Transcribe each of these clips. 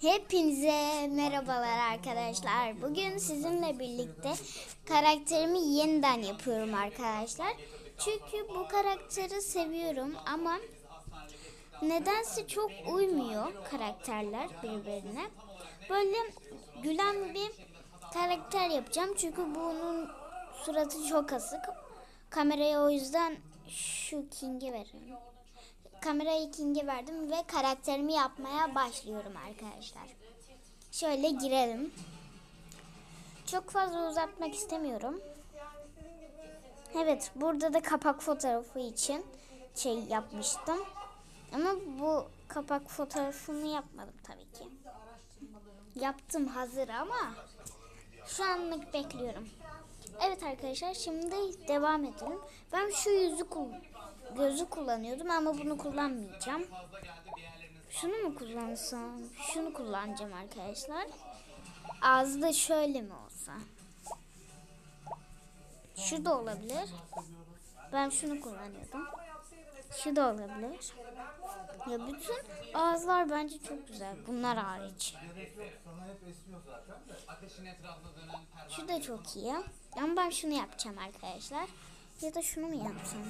Hepinize merhabalar arkadaşlar. Bugün sizinle birlikte karakterimi yeniden yapıyorum arkadaşlar. Çünkü bu karakteri seviyorum ama nedense çok uymuyor karakterler birbirine. Böyle gülen bir karakter yapacağım. Çünkü bunun suratı çok asık. Kameraya o yüzden şu King'i veririm. Kamerayı King'e verdim ve karakterimi yapmaya başlıyorum arkadaşlar. Şöyle girelim. Çok fazla uzatmak istemiyorum. Evet burada da kapak fotoğrafı için şey yapmıştım. Ama bu kapak fotoğrafını yapmadım tabii ki. Yaptım hazır ama şu anlık bekliyorum. Evet arkadaşlar şimdi devam edelim. Ben şu yüzü gözü kullanıyordum ama bunu kullanmayacağım. Şunu mu kullansam? Şunu kullanacağım arkadaşlar. Ağzı da şöyle mi olsa? Şu da olabilir. Ben şunu kullanıyordum. Şu da olabilir. Ya bütün ağızlar bence çok güzel. Bunlar hariç. Şu da çok iyi. Ama ben şunu yapacağım arkadaşlar. Ya da şunu mu yapsam?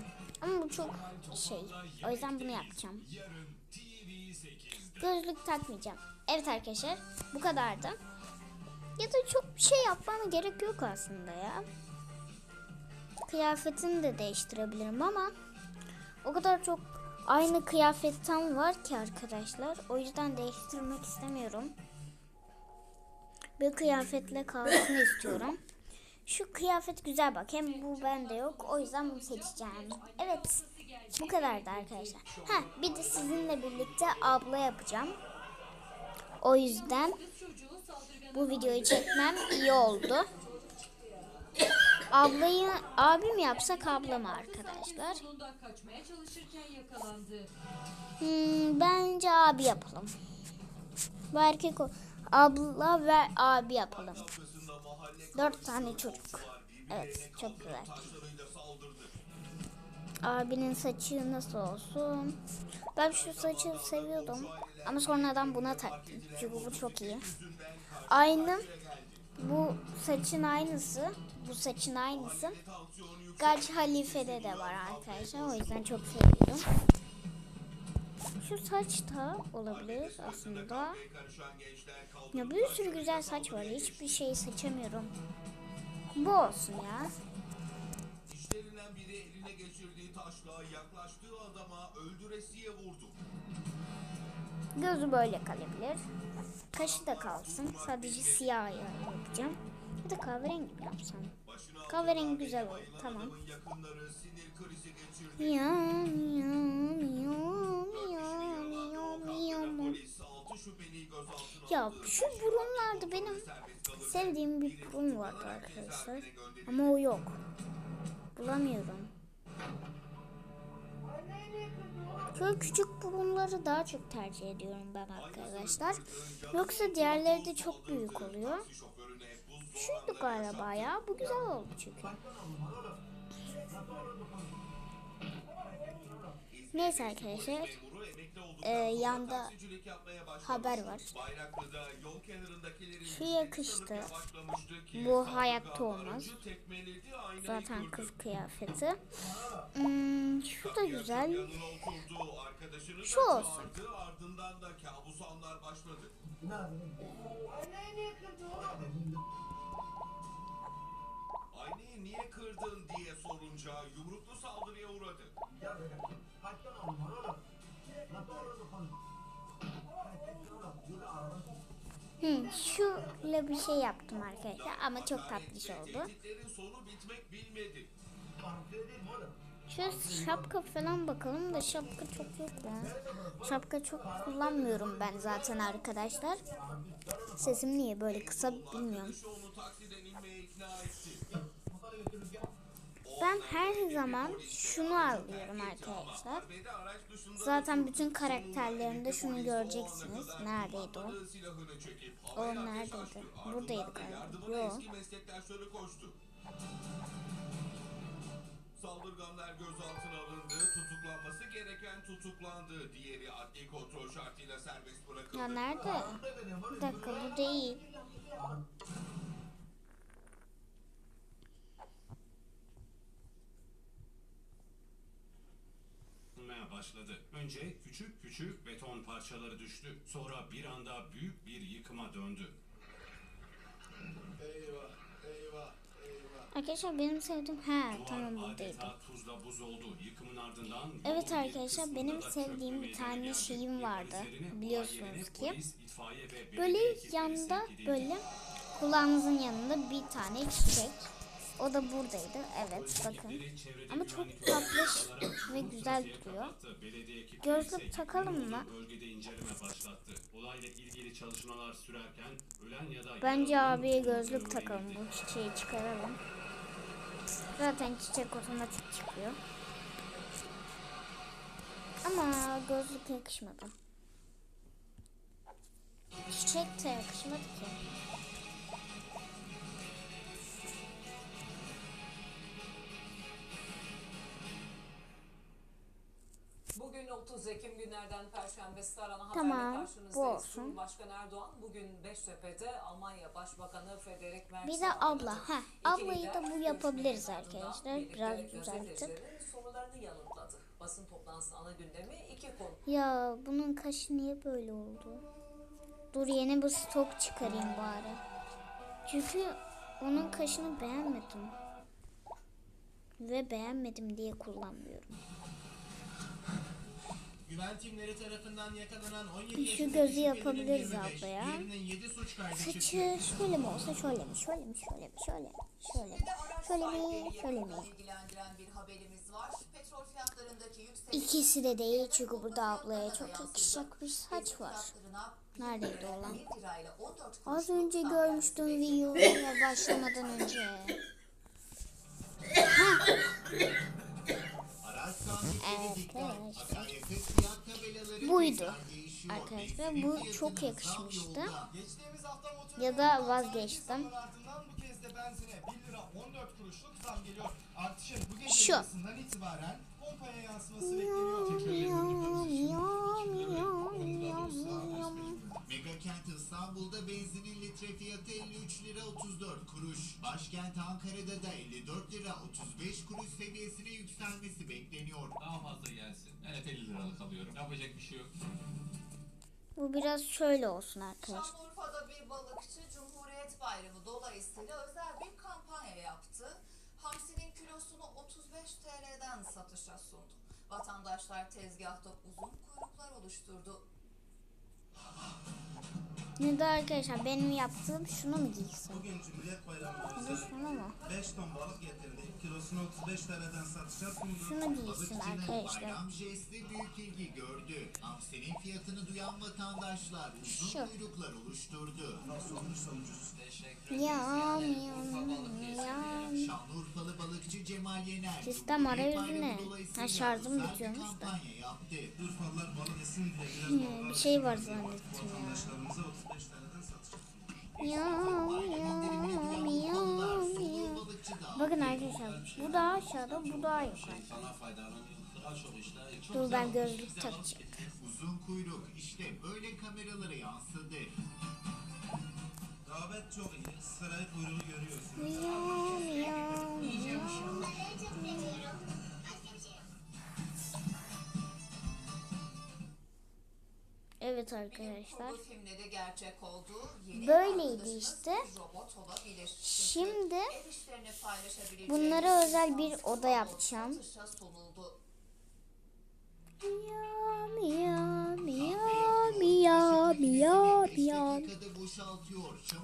Ama bu çok şey. O yüzden bunu yapacağım. Gözlük takmayacağım. Evet arkadaşlar bu kadardı. Ya da çok bir şey yapmama gerek yok aslında ya. Kıyafetini de değiştirebilirim ama o kadar çok aynı kıyafetten var ki arkadaşlar. O yüzden değiştirmek istemiyorum. Bir kıyafetle kalsın istiyorum. Şu kıyafet güzel bak. Hem bu bende yok. O yüzden bunu seçeceğim. Evet. Bu kadardı arkadaşlar. Ha, bir de sizinle birlikte abla yapacağım. O yüzden bu videoyu çekmem iyi oldu. Ablayı abim yapsak ablam arkadaşlar. Hmm, bence abi yapalım. Bu erkek o. Abla ve abi yapalım. Dört tane çocuk. Evet çok güzel. Abinin saçı nasıl olsun? Ben şu saçı seviyordum. Ama sonradan buna taktım. Çünkü bu çok iyi. Aynı bu saçın aynısı. Bu saçın aynısı. Gac Halife'de de var arkadaşlar. O yüzden çok seviyorum. Şu saç da olabilir aslında. Ya bir sürü güzel saç var. Hiçbir şey seçemiyorum. Bu olsun ya. İşlerinden biri eline geçirdiği taşla yaklaştığı adama öldüresiye vurdu. Gözü böyle kalabilir. Kaşı da kalsın. Sadece siyah yapacağım. Ya da kahverengi yapsam. Kahverengi güzel olur. Tamam. Yakınları sinir krizi Ya şu burunlarda benim sevdiğim bir burun vardı arkadaşlar. Ama o yok. Bulamıyorum. Şöyle küçük burunları daha çok tercih ediyorum ben arkadaşlar. Yoksa diğerleri de çok büyük oluyor. Şuydu galiba ya. Bu güzel oldu çünkü. Neyse arkadaşlar. Ee, yanda haber var. Şu yakıştı. Bu hayatta olmaz. Zaten kız kıyafeti. Hmm, şu da güzel. Şu olsun. Aynayı niye kırdın diye sorunca yumruklu saldırıya uğradı. Hmm, şöyle bir şey yaptım arkadaşlar ama çok tatlış oldu. Şu şapka falan bakalım da şapka çok yok ya. Şapka çok kullanmıyorum ben zaten arkadaşlar. Sesim niye böyle kısa bilmiyorum. Ben her zaman şunu alıyorum arkadaşlar. Zaten bütün karakterlerimde şunu göreceksiniz. Neredeydi o? O neredeydi? Buradaydı galiba. yardımına Yo. eski meslektaşları koştu. Saldırganlar gözaltına alındı. Tutuklanması gereken tutuklandı. Diğeri adli kontrol şartıyla serbest bırakıldı. Ya nerede? Bir dakika bu değil. Başladı. Önce küçük küçük beton parçaları düştü. Sonra bir anda büyük bir yıkıma döndü. Eyvah, eyvah, eyvah. Arkadaşlar benim sevdiğim ha Duvar tamam buradaydı. tuzla buz oldu. Yıkımın ardından Evet arkadaşlar, benim sevdiğim bir tane şeyim vardı, biliyorsunuz ki. Böyle edildi. böyle kulağınızın yanında bir tane çiçek. O da buradaydı. Evet bakın. Ama çok önlemleri ve güzel duruyor. Gözlük takalım mı? Bence abiye gözlük takalım. Bu çiçeği çıkaralım. Zaten çiçek otomatik çıkıyor. Ama gözlük yakışmadı. Çiçek de yakışmadı ki. Ekim günlerden Perşembe Starana Tamam, haberle bu karşınızdayız. olsun. Cumhurbaşkanı Erdoğan bugün Beştepe'de Almanya Başbakanı Frederick Merz'le Bir de abla. İki ablayı da bu yapabiliriz arkadaşlar. Biraz düzeltip. sorularını yanıtladı. Basın toplantısının ana gündemi iki konu. Ya bunun kaşı niye böyle oldu? Dur yeni bir stok çıkarayım bari. Çünkü onun kaşını beğenmedim. Ve beğenmedim diye kullanmıyorum. Güven timleri tarafından yakalanan 17 Şu gözü yapabiliriz 25, ablaya. diğerinin 7 suç kaydı çıktı. Saçı şöyle mi olsa şöyle mi şöyle mi şöyle mi şöyle mi şöyle mi şöyle mi şöyle mi İkisi de değil çünkü burada ablaya çok yakışacak bir saç var. Neredeydi o lan? Az önce görmüştüm videoya başlamadan önce. Dikkat. Arkadaşlar. Buydu. Arkadaşlar bu çok yakışmıştı. Ya da vazgeçtim. ardından bu kez de benzine 1 lira 14 kuruşluk zam geliyor. Artışın bu gece Şu. yarısından itibaren pompaya yansıması bekleniyor. Megakent İstanbul'da benzinin litre fiyatı 53 lira 34 kuruş. Başkent Ankara'da da 54 lira 35 kuruş seviyesine yükselmesi bekleniyor. Daha fazla gelsin. Evet 50 liralık alıyorum. Yapacak bir şey yok. Bu biraz şöyle olsun arkadaşlar. Şanlıurfa'da bir balıkçı Cumhuriyet Bayramı dolayısıyla özel bir kampanya yaptı. Hamsinin kilosunu 35 TL'den satışa sundu. Vatandaşlar tezgahta uzun kuyruklar oluşturdu. Ne de arkadaşlar benim yaptığım şunu mu giysem? Bugün Cumhuriyet Bayramı özel şunu mu? 5 ton balık getirdik. Kilosunu 35 TL'den satışa sundu. Şunu giysin arkadaşlar. bayram jesti büyük ilgi gördü. Hamsinin fiyatını duyan vatandaşlar uzun Şu. kuyruklar oluşturdu. Nasıl olmuşsa ucuz. Teşekkür ederiz. Ya ya ya. Cemal Yener. Sistem arayüzü ne? Ha, şarjım bitiyormuş da. Hmm, balığa bir şey var zannettim ya. Vatandaşlarımıza 35 TL'den satışa sundu. Ya ya ya. Bakın arkadaşlar bu daha aşağıda bu daha yukarı. Sana faydalı daha çok işte. Çok Dur ben gözlük takacağım. Uzun kuyruk işte böyle kameralara yansıdı. Rağbet çok iyi. Sırayı kuyruğu görüyorsunuz. Miyav, miyav, miyav. Evet arkadaşlar. kurgu filmleri gerçek oldu. Yeni Böyleydi işte. Şimdi bunlara özel bir oda robot yapacağım. Miyav.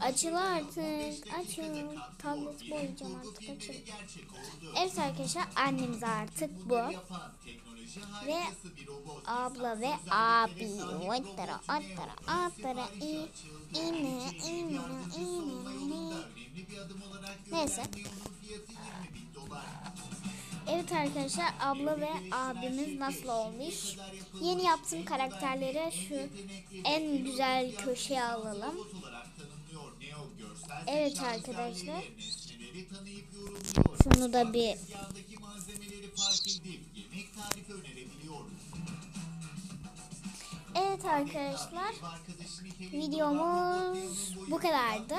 Açıl artık. Açıl. Tablet boyayacağım artık. Açıl. Evet arkadaşlar annemiz artık bu. Ve abla ve abi. Ottara ottara ottara. İne ine ine. Neyse. Evet arkadaşlar abla ve abimiz nasıl olmuş? Yeni yaptığım karakterleri şu en güzel köşeye alalım. Evet arkadaşlar. Şunu da bir. Evet arkadaşlar. Videomuz bu kadardı.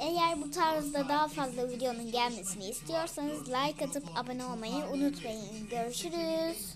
67, kilosu da Eğer bu tarzda daha fazla videonun gelmesini istiyorsanız like atıp abone olmayı unutmayın. Görüşürüz.